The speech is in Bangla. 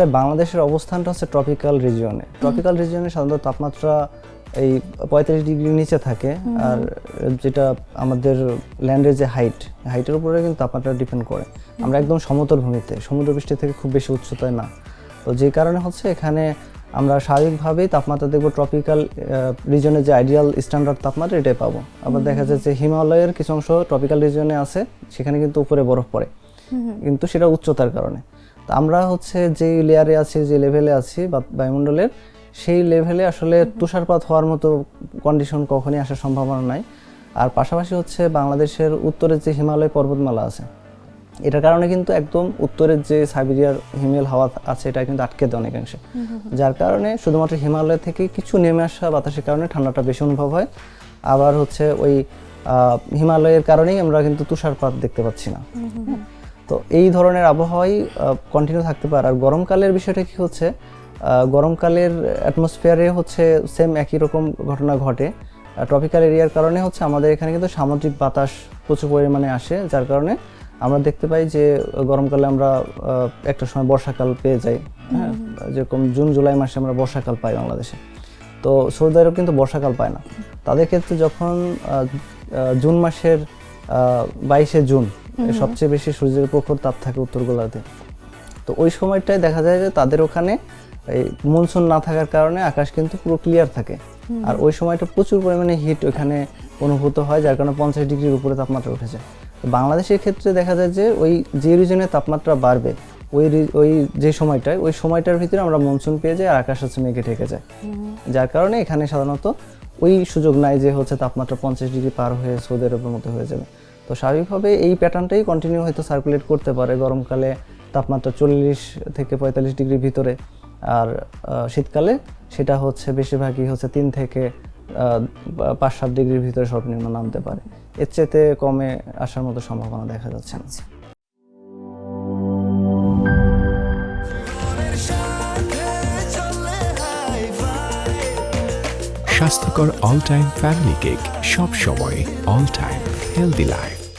আসলে বাংলাদেশের অবস্থানটা হচ্ছে ট্রপিক্যাল রিজিয়নে ট্রপিক্যাল রিজিয়নে সাধারণত তাপমাত্রা এই পঁয়তাল্লিশ ডিগ্রির নিচে থাকে আর যেটা আমাদের ল্যান্ডের যে হাইট হাইটের উপরে কিন্তু তাপমাত্রা ডিপেন্ড করে। আমরা একদম সমতল ভূমিতে সমুদ্রপৃষ্ঠ থেকে খুব বেশি উচ্চতায় না? তো যে কারণে হচ্ছে এখানে আমরা স্বাভাবিকভাবেই তাপমাত্রা দেখব ট্রপিক্যাল রিজনের যে আইডিয়াল স্ট্যান্ডার্ড তাপমাত্রা এটাই পাবো। আবার দেখা যায় যে হিমালয়ের কিছু অংশ ট্রপিক্যাল রিজনে আছে সেখানে কিন্তু উপরে বরফ পড়ে। কিন্তু সেটা উচ্চতার কারণে। তো আমরা হচ্ছে যে লেয়ারে আছি যে লেভেলে আছি বা বায়ুমণ্ডলের সেই লেভেলে আসলে তুষারপাত হওয়ার মতো কন্ডিশন কখনই আসার সম্ভাবনা নাই। আর পাশাপাশি হচ্ছে বাংলাদেশের উত্তরের যে হিমালয় পর্বতমালা আছে এটার কারণে কিন্তু একদম উত্তরের যে সাইবেরিয়ার হিমেল হাওয়া আছে এটা কিন্তু আটকে দেয় অনেকাংশে। যার কারণে শুধুমাত্র হিমালয় থেকে কিছু নেমে আসা বাতাসের কারণে ঠান্ডাটা বেশি অনুভব হয়। আবার হচ্ছে ওই হিমালয়ের কারণেই আমরা কিন্তু তুষারপাত দেখতে পাচ্ছি না। তো এই ধরনের আবহাওয়াই কন্টিনিউ থাকতে পারে। আর গরমকালের বিষয়টা কি হচ্ছে? গরমকালের অ্যাটমসফিয়ারে হচ্ছে সেম একই রকম ঘটনা ঘটে। ট্রপিক্যাল এরিয়ার কারণে হচ্ছে আমাদের এখানে কিন্তু সামুদ্রিক বাতাস প্রচুর পরিমাণে আসে যার কারণে আমরা দেখতে পাই যে গরমকালে আমরা একটা সময় বর্ষাকাল পেয়ে যাই। হ্যাঁ যেরকম জুন জুলাই মাসে আমরা বর্ষাকাল পাই বাংলাদেশে। তো সৌদি আরব কিন্তু বর্ষাকাল পায় না। তাদের ক্ষেত্রে যখন জুন মাসের বাইশে জুন সবচেয়ে বেশি সূর্যের প্রখর তাপ থাকে উত্তর গোলার্ধে। তো ওই সময়টায় দেখা যায় যে তাদের ওখানে এই মনসুন না থাকার কারণে আকাশ কিন্তু পুরো ক্লিয়ার থাকে। আর ওই সময়টা প্রচুর পরিমাণে হিট ওখানে অনুভূত হয় যার কারণে পঞ্চাশ ডিগ্রির উপরে তাপমাত্রা উঠে যায় বাংলাদেশের ক্ষেত্রে দেখা যায় যে ওই যে রিজনে তাপমাত্রা বাড়বে ওই ওই যে সময়টায় ওই সময়টার ভিতরে আমরা মনসুন পেয়ে যাই আর আকাশ হচ্ছে মেঘে ঢেকে যায়। যার কারণে এখানে সাধারণত ওই সুযোগ নাই যে হচ্ছে তাপমাত্রা পঞ্চাশ ডিগ্রি পার হয়ে সৌদি আরবের মতো হয়ে যাবে। তো স্বাভাবিকভাবে এই প্যাটার্নটাই কন্টিনিউ হয়তো সার্কুলেট করতে পারে গরমকালে তাপমাত্রা চল্লিশ থেকে পঁয়তাল্লিশ ডিগ্রির ভিতরে। আর শীতকালে সেটা হচ্ছে বেশিরভাগই হচ্ছে তিন থেকে পাঁচ সাত ডিগ্রির ভিতরে সর্বনিম্ন নামতে পারে। এর চেয়ে কমে আসার মতো সম্ভাবনা দেখা যাচ্ছে। না স্বাস্থ্যকর অল টাইম ফ্যামিলি কেক সব সময় অল টাইম healthy life.